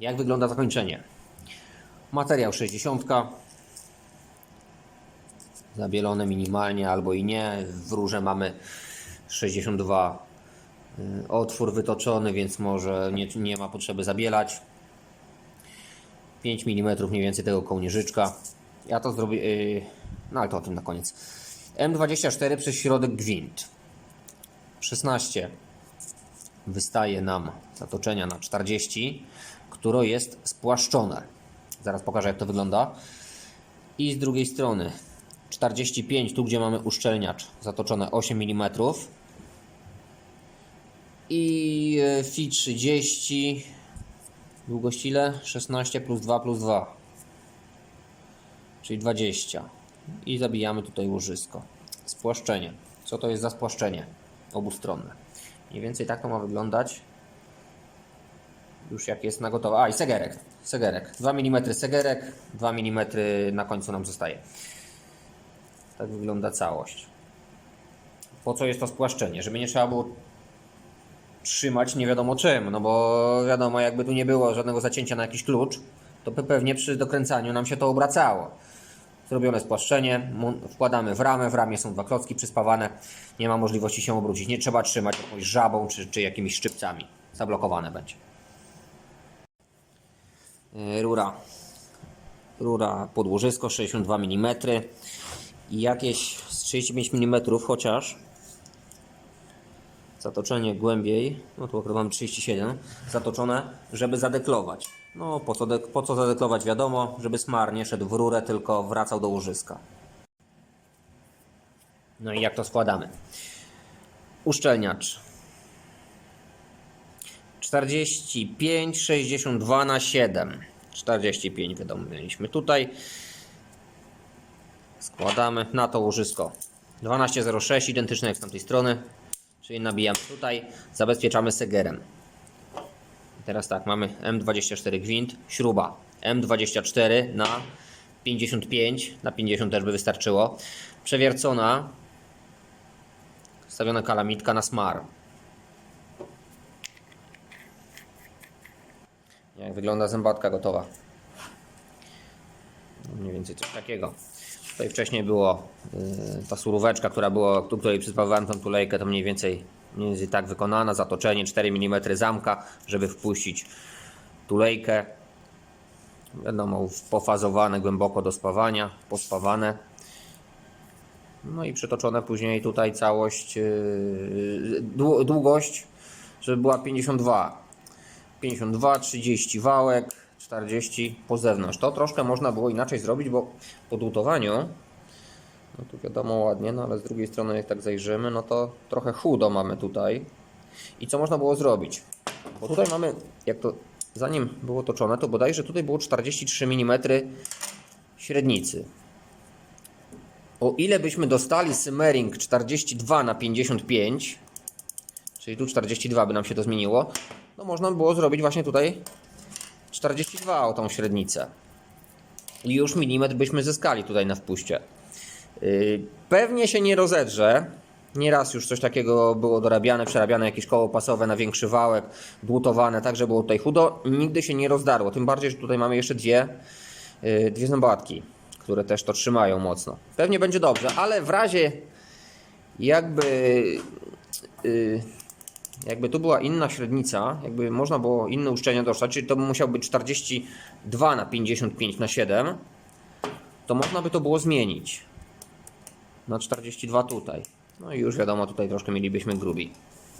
Jak wygląda zakończenie? Materiał 60. Zabielone minimalnie albo i nie. W rurze mamy 62 y, otwór wytoczony, więc może nie, nie ma potrzeby zabielać. 5 mm mniej więcej tego kołnierzyczka. Ja to zrobię, yy, no ale to o tym na koniec. M24 przez środek gwint. 16 wystaje nam zatoczenia na 40, które jest spłaszczone. Zaraz pokażę jak to wygląda. I z drugiej strony 45, tu gdzie mamy uszczelniacz, zatoczone 8 mm. I e, FI 30, długość ile? 16 plus 2 plus 2, czyli 20. I zabijamy tutaj łożysko. Spłaszczenie. Co to jest za spłaszczenie? Obustronne. Mniej więcej tak to ma wyglądać. Już jak jest na gotowe. A i segerek. Segerek. 2 mm segerek, 2 mm na końcu nam zostaje. Tak wygląda całość. Po co jest to spłaszczenie? Żeby nie trzeba było trzymać nie wiadomo czym, no bo wiadomo, jakby tu nie było żadnego zacięcia na jakiś klucz, to pe- pewnie przy dokręcaniu nam się to obracało. Zrobione spłaszczenie, wkładamy w ramę, w ramie są dwa klocki przyspawane, nie ma możliwości się obrócić, nie trzeba trzymać jakąś żabą czy, czy jakimiś szczypcami, zablokowane będzie. Yy, Rura, rura podłożysko 62 mm i jakieś z 35 mm chociaż. Zatoczenie głębiej, no tu akurat mam 37, zatoczone, żeby zadeklować. No po co, po co zadeklować? Wiadomo, żeby smar nie szedł w rurę, tylko wracał do łożyska. No i jak to składamy? Uszczelniacz 45, 62 na 7. 45 wiadomo mieliśmy tutaj. Składamy na to łożysko 1206, identyczne jak z tamtej strony. Czyli nabijamy tutaj, zabezpieczamy segerem. Teraz tak, mamy M24 gwint, śruba M24 na 55, na 50 też by wystarczyło. Przewiercona, stawiona kalamitka na smar. Jak wygląda zębatka gotowa? No mniej więcej coś takiego. Tutaj wcześniej było yy, ta suróweczka, która była, do której przyspawałem tą tulejkę, to mniej więcej, mniej więcej tak wykonana. Zatoczenie 4 mm zamka, żeby wpuścić tulejkę. Wiadomo, pofazowane głęboko do spawania, pospawane. No i przytoczone później tutaj całość, yy, dłu- długość, żeby była 52. 52, 30 wałek, 40 po zewnątrz. To troszkę można było inaczej zrobić, bo po dłutowaniu, no tu wiadomo ładnie, no ale z drugiej strony jak tak zajrzymy, no to trochę chudo mamy tutaj. I co można było zrobić? Bo tutaj mamy, jak to zanim było toczone, to bodajże tutaj było 43 mm średnicy. O ile byśmy dostali Simmering 42 na 55, czyli tu 42 by nam się to zmieniło, no można by było zrobić właśnie tutaj 42 o tą średnicę. I już milimetr byśmy zyskali tutaj na wpuście. Yy, Pewnie się nie rozedrze. Nieraz już coś takiego było dorabiane, przerabiane jakieś koło pasowe na większy wałek, dłutowane, tak, że było tutaj chudo. Nigdy się nie rozdarło. Tym bardziej, że tutaj mamy jeszcze dwie, yy, dwie zębatki, które też to trzymają mocno. Pewnie będzie dobrze, ale w razie jakby yy, jakby tu była inna średnica, jakby można było inne uszczelnienie dostać, czyli to by musiał być 42 na 55 na 7, to można by to było zmienić na 42 tutaj. No i już wiadomo, tutaj troszkę mielibyśmy grubi.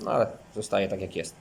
No ale zostaje tak jak jest.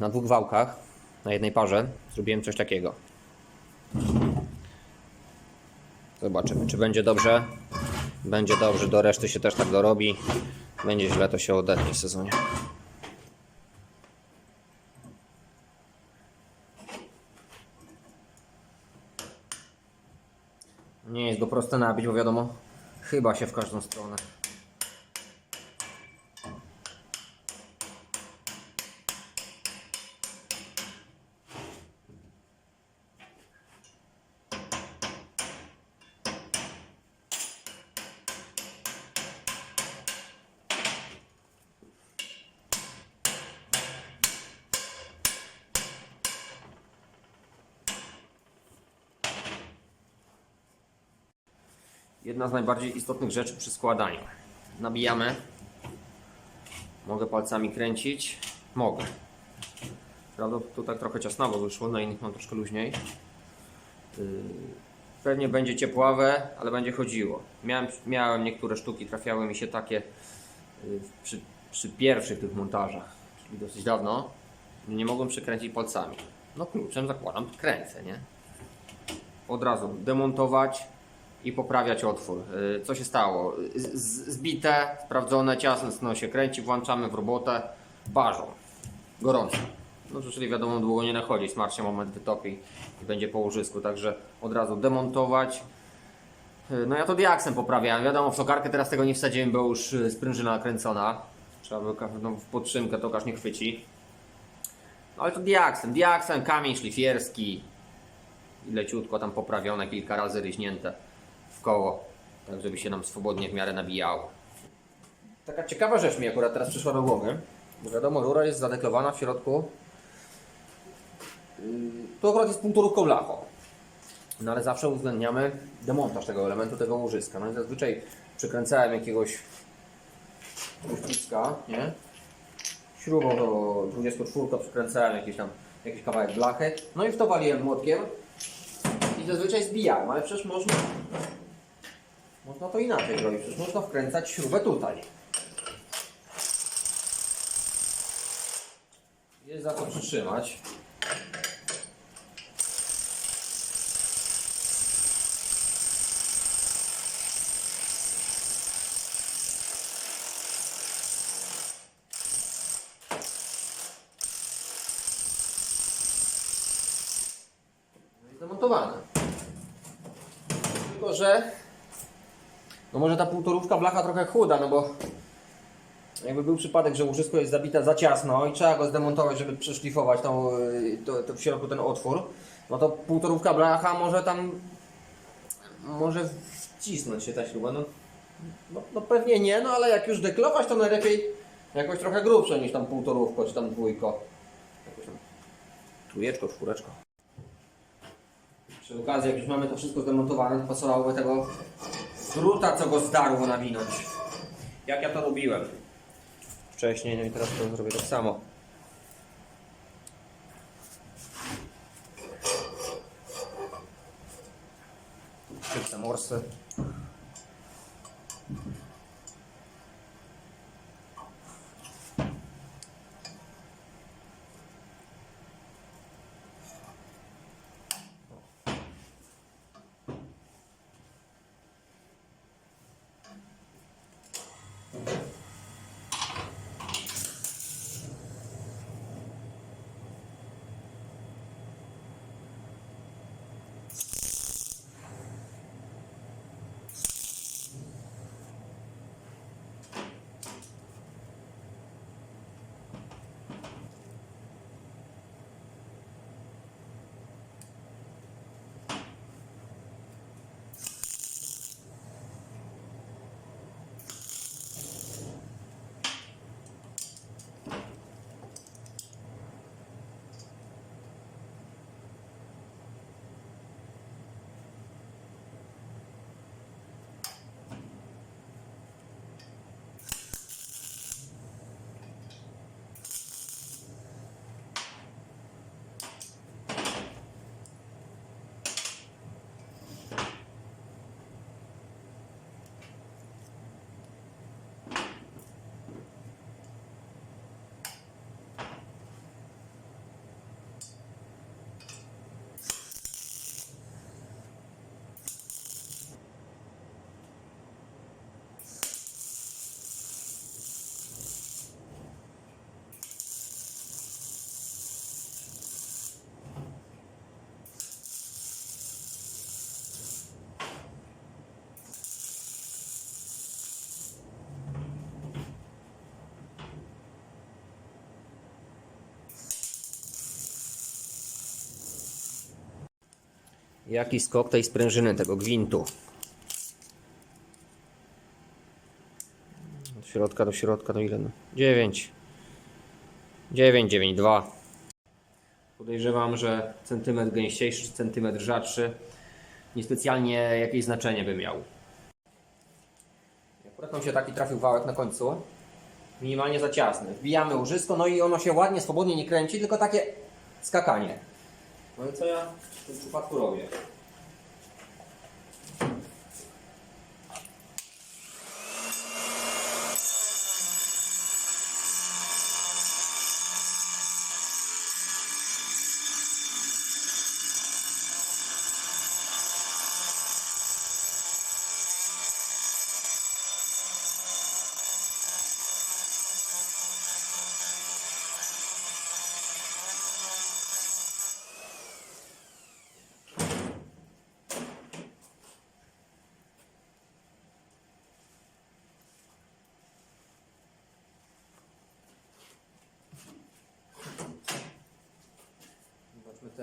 Na dwóch wałkach, na jednej parze, zrobiłem coś takiego. Zobaczymy, czy będzie dobrze. Będzie dobrze, do reszty się też tak dorobi. Będzie źle, to się odetnie w sezonie. Nie jest go proste nabić, bo wiadomo, chyba się w każdą stronę. Jedna z najbardziej istotnych rzeczy przy składaniu. Nabijamy. Mogę palcami kręcić. Mogę. Prawda, tu tak trochę ciasnawo wyszło, na innych mam troszkę luźniej. Yy, Pewnie będzie ciepławe, ale będzie chodziło. Miałem, miałem niektóre sztuki, trafiały mi się takie yy, przy, przy pierwszych tych montażach, czyli dosyć dawno. Nie mogłem przekręcić palcami. No kluczem zakładam, kręcę, nie? Od razu demontować, i poprawiać otwór. Y, Co się stało? Z- Zbite, sprawdzone, ciasno się kręci, włączamy w robotę, parzą. Gorąco. No to czyli wiadomo, długo nie nachodzi, smart się moment wytopi i będzie po łożysku, także od razu demontować. Y, No ja to diaksem poprawiałem, wiadomo, w tokarkę teraz tego nie wsadziłem, bo już y, sprężyna nakręcona. Trzeba by ka- no, w podtrzymkę tokarz nie chwyci. No ale to diaksem, diaksem, kamień szlifierski, leciutko tam poprawione, kilka razy ryźnięte w koło, tak żeby się nam swobodnie w miarę nabijało. Taka ciekawa rzecz mi akurat teraz przyszła do głowy, bo wiadomo, rura jest zadeklowana w środku. Yy, Tu akurat jest półtorówką blacho. No ale zawsze uwzględniamy demontaż tego elementu, tego łożyska. No i zazwyczaj przykręcałem jakiegoś łuska, nie? Śrubą do 24 przykręcałem jakiś tam jakiś kawałek blachy. No i w to waliłem młotkiem i zazwyczaj zbijałem, ale przecież można można to inaczej. Przecież można wkręcać śrubę tutaj. Jest za co przytrzymać. No i zamontowane. Tylko, że no może ta blacha trochę chuda, no bo jakby był przypadek, że łożysko jest zabite za ciasno i trzeba go zdemontować, żeby przeszlifować tą, y, to, to w środku ten otwór, no to półtorówka blacha może tam może wcisnąć się ta śruba. No, no, no pewnie nie, no ale jak już deklować, to najlepiej jakoś trochę grubsze niż tam półtorówko czy tam dwójko. Jakoś tam trójeczko, czwóreczko. Przy okazji, jak już mamy to wszystko zdemontowane, to pasowałoby tego druta, co go zdarło nawinąć. Jak ja to robiłem wcześniej, no i teraz to zrobię tak samo. Szybce morsy. Jaki skok tej sprężyny, tego gwintu. Od środka do środka to ile? No? 9. 9, 9, 2. Podejrzewam, że centymetr gęściejszy centymetr rzadszy niespecjalnie jakieś znaczenie by miał. Akurat nam się taki trafił wałek na końcu. Minimalnie za ciasny. Wbijamy łożysko, no i ono się ładnie, swobodnie nie kręci, tylko takie skakanie. No i co ja w tym przypadku robię?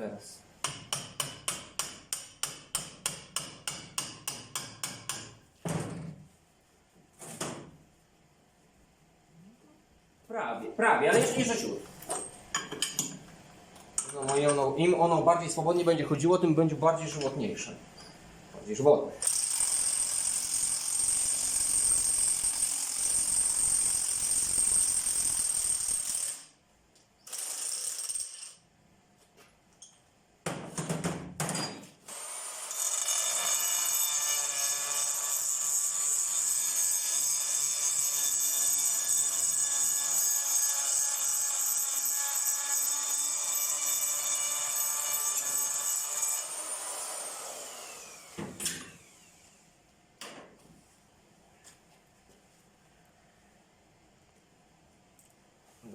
Teraz. Prawie, prawie, ale jeszcze nie rzeciut. No, ono, Im ono bardziej swobodnie będzie chodziło, tym będzie bardziej żywotniejsze. Bardziej żywotne.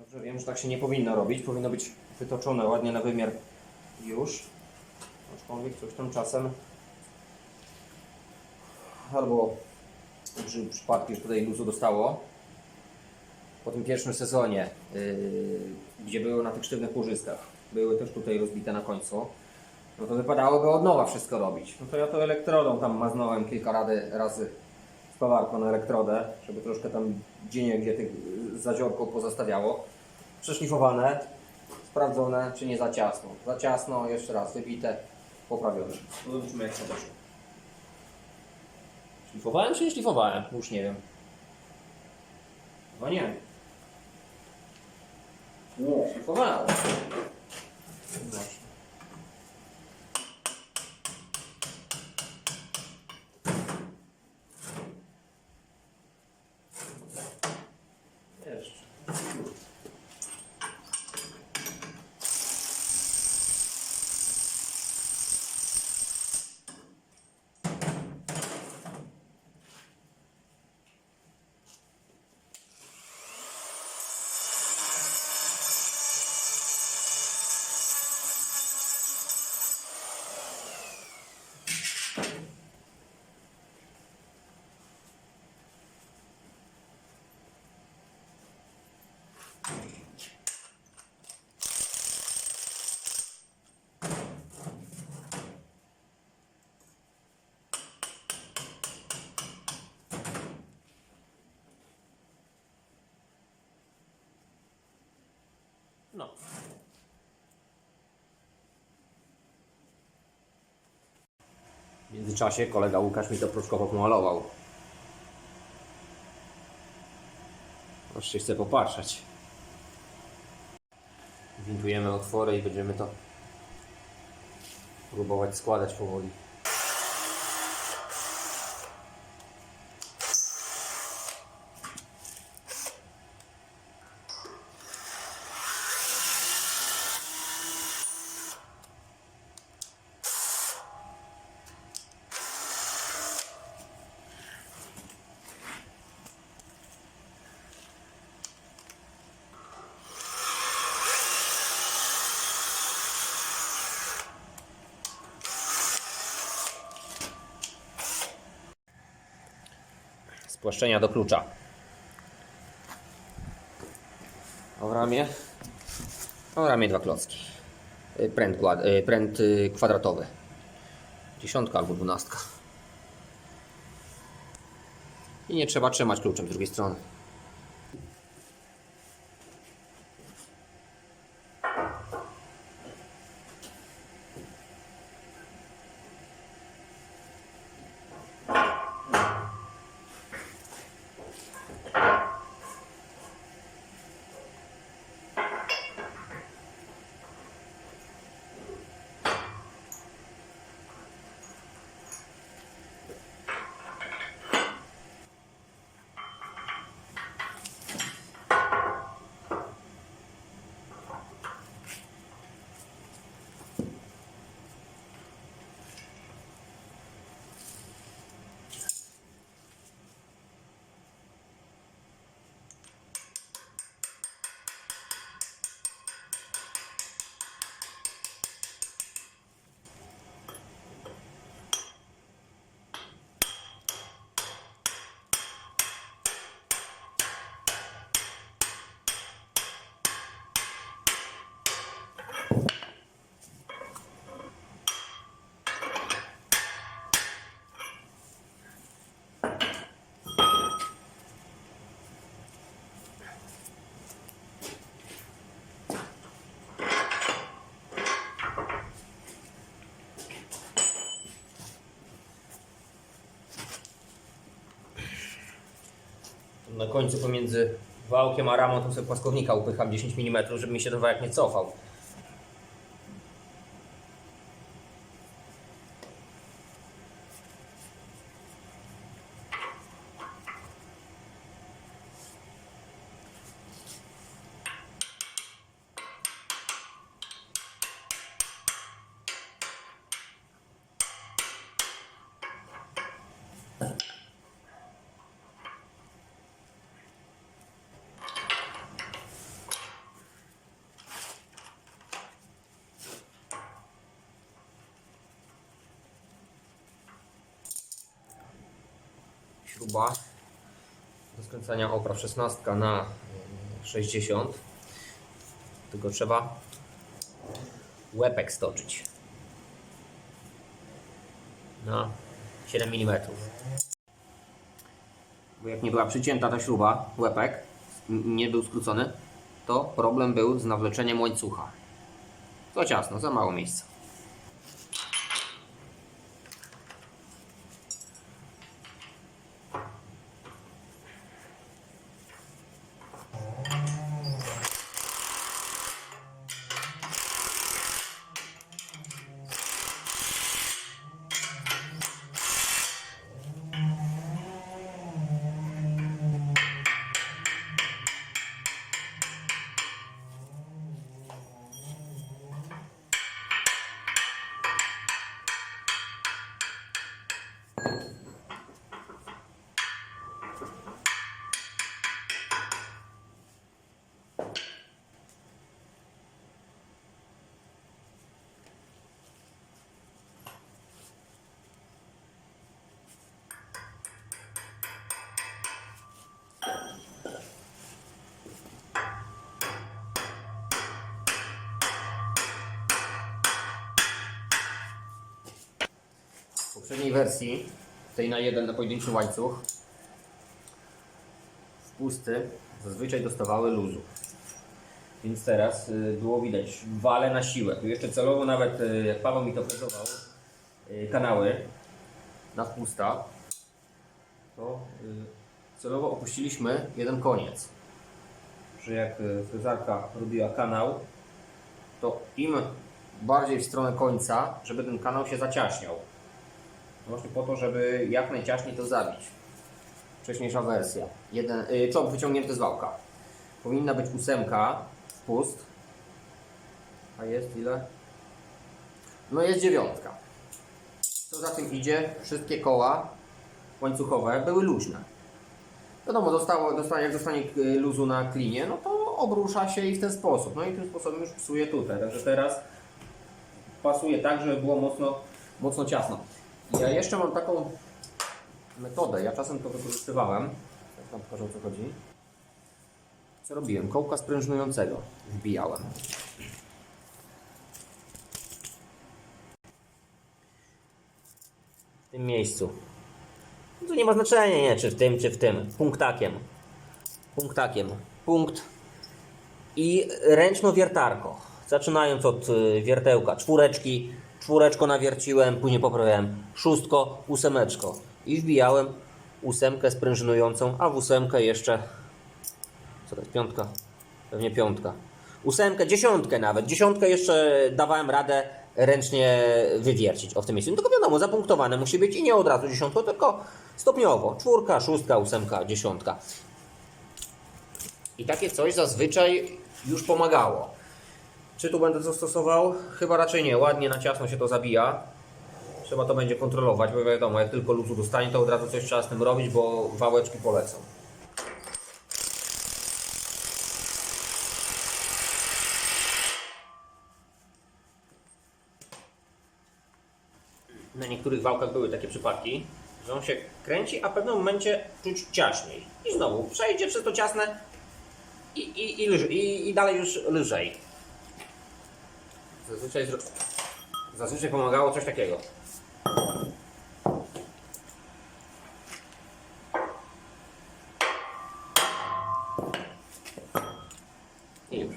Dobrze, wiem, że tak się nie powinno robić. Powinno być wytoczone ładnie na wymiar już. Aczkolwiek coś tam czasem albo przy przypadku już tutaj luzu dostało. Po tym pierwszym sezonie, yy, gdzie były na tych sztywnych łożyskach, były też tutaj rozbite na końcu, no to wypadałoby od nowa wszystko robić. No to ja to elektrodą tam maznąłem kilka rady, razy spawarką na elektrodę, żeby troszkę tam gdzie gdzie tych zaziorką pozostawiało. Przeszlifowane, sprawdzone, czy nie za ciasno. Za ciasno, jeszcze raz, wybite, poprawione. Zobaczmy jak to poszło. Szlifowałem czy nie szlifowałem? Już nie wiem. Chyba nie. Nie, szlifowałem. Właśnie. Jeszcze. No. W międzyczasie kolega Łukasz mi to proszkowo pomalował. Aż się chce popatrzeć. Windujemy otwory i będziemy to próbować składać powoli. Spłaszczenia do klucza. W ramię, w ramię dwa klocki. Y, Pręt, y, pręt y, kwadratowy. Dziesiątka albo dwunastka. I nie trzeba trzymać kluczem z drugiej strony. Na końcu pomiędzy wałkiem a ramą to sobie płaskownika upycham 10 mm, żeby mi się ten wałek nie cofał. Śruba. Do skręcania opraw 16 na e, 60 tylko trzeba łepek stoczyć. Na 7 mm bo jak nie była przycięta ta śruba, łepek nie był skrócony to problem był z nawleczeniem łańcucha. To ciasno, za mało miejsca poprzedniej wersji, tej na jeden na pojedynczy łańcuch, wpusty zazwyczaj dostawały luzu. Więc teraz y, było widać wale na siłę. Tu jeszcze celowo nawet, y, jak Paweł mi to prezentował, y, kanały na wpusta, to celowo opuściliśmy jeden koniec. Że jak fryzarka robiła kanał, to im bardziej w stronę końca, żeby ten kanał się zaciaśniał. Właśnie po to, żeby jak najciaśniej to zabić. Wcześniejsza wersja. Jeden, yy, czop wyciągnięty z wałka. Powinna być ósemka, spust. A jest ile? No jest dziewiątka. Co za tym idzie, wszystkie koła łańcuchowe były luźne. Wiadomo, dostało, dostaje, jak dostanie y, luzu na klinie, no to obrusza się i w ten sposób. No i tym sposobem już psuje tutaj. Także teraz pasuje tak, żeby było mocno, mocno ciasno. Ja jeszcze mam taką metodę, ja czasem to wykorzystywałem. Jak Wam pokażę o co chodzi. Co robiłem? Kołka sprężynującego wbijałem. w tym miejscu. To nie ma znaczenia, nie, czy w tym, czy w tym. Punktakiem. Punktakiem. Punkt. I ręczno wiertarko. Zaczynając od y, wiertełka czwóreczki, czwóreczko nawierciłem, później poprawiałem szóstko, ósemeczko. I wbijałem ósemkę sprężynującą, a w ósemkę jeszcze co to jest piątka? Pewnie piątka. Ósemkę, dziesiątkę nawet. Dziesiątkę jeszcze dawałem radę ręcznie wywiercić o w tym miejscu. No tylko wiadomo, zapunktowane musi być i nie od razu dziesiątką, tylko stopniowo. Czwórka, szóstka, ósemka, dziesiątka. I takie coś zazwyczaj już pomagało. Czy tu będę to stosował? Chyba raczej nie. Ładnie na ciasno się to zabija. Trzeba to będzie kontrolować, bo wiadomo, jak tylko luzu dostanie, to od razu coś trzeba z tym robić, bo wałeczki polecą. Na niektórych wałkach były takie przypadki, że on się kręci, a w pewnym momencie czuć ciaśniej. I znowu przejdzie przez to ciasne i, i, i, i, i dalej już lżej. Zazwyczaj. Zazwyczaj pomagało coś takiego. I już.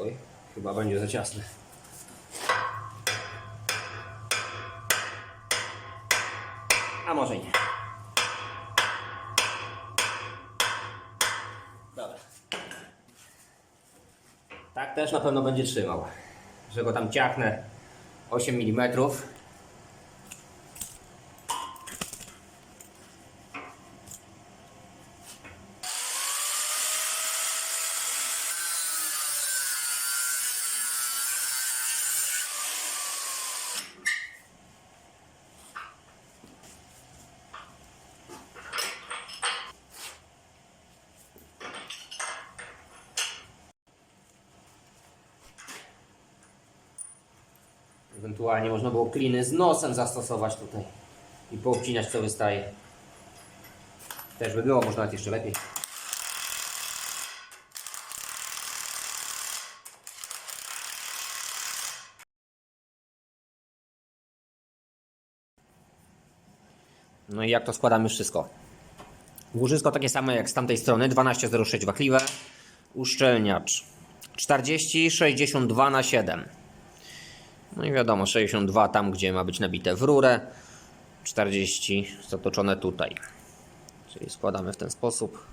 Oj, chyba będzie za ciasne. A może nie. Dobra. Tak też na pewno będzie trzymał. Że go tam ciachnę 8 mm. Ewentualnie można było kliny z nosem zastosować tutaj i poobcinać co wystaje. Też by było, może nawet jeszcze lepiej. No i jak to składamy wszystko? Łożysko takie same jak z tamtej strony, 12,06 wachliwe. Uszczelniacz 40, 62 na 7. No i wiadomo, 62 tam, gdzie ma być nabite w rurę, 40 zatoczone tutaj. Czyli składamy w ten sposób.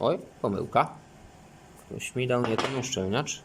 Oj, pomyłka. Ktoś mi dał nie ten uszczelniacz.